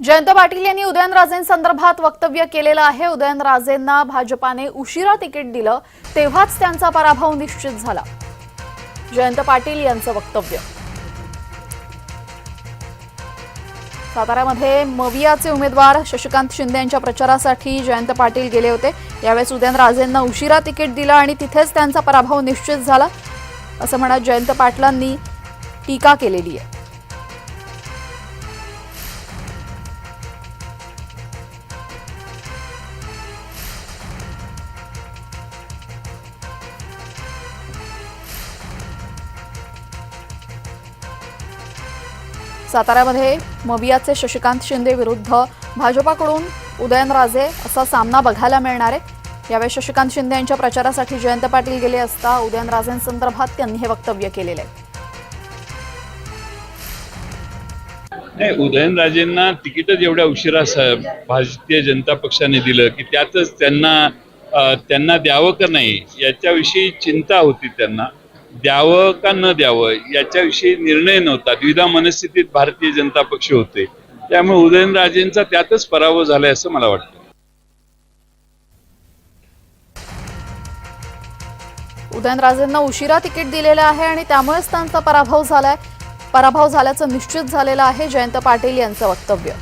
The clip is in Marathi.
जयंत पाटील यांनी उदयनराजेंसंदर्भात वक्तव्य केलेलं आहे. उदयनराजेंना भाजपाने उशिरा तिकीट दिलं तेव्हाच त्यांचा पराभव निश्चित झाला. जयंत पाटील यांचं वक्तव्य. साताऱ्यामध्ये मवियाचे उमेदवार शशिकांत शिंदे यांच्या प्रचारासाठी जयंत पाटील गेले होते. यावेळेस उदयनराजेंना उशिरा तिकीट दिलं आणि तिथेच त्यांचा पराभव निश्चित झाला असं म्हणत जयंत पाटलांनी टीका केलेली आहे. साताऱ्यामध्ये मवियाचे शशिकांत शिंदे विरुद्ध भाजपाकडून उदयनराजे असा सामना बघायला मिळणार आहे. यावेळी शशिकांत शिंदे यांच्या प्रचारासाठी जयंत पाटील गेले असता उदयनराजेंसंदर्भात त्यांनी हे वक्तव्य केलेले आहे. नाही उदयनराजेंना तिकीटच एवढ्या उशिरा भारतीय जनता पक्षाने दिलं की त्यातच त्यांना त्यांना द्यावं का नाही याच्याविषयी चिंता होती त्यांना. द्यावं का न द्यावं याच्याविषयी निर्णय नव्हता. द्विधा मनस्थितीत भारतीय जनता पक्ष होते. त्यामुळे उदयनराजेंचा त्यातच पराभव झालाय असं मला वाटतं. उदयनराजेंना उशिरा तिकीट दिलेलं आहे आणि त्यामुळेच त्यांचा पराभव झालाय. पराभव झाल्याचं निश्चित झालेलं आहे जयंत पाटील यांचं वक्तव्य.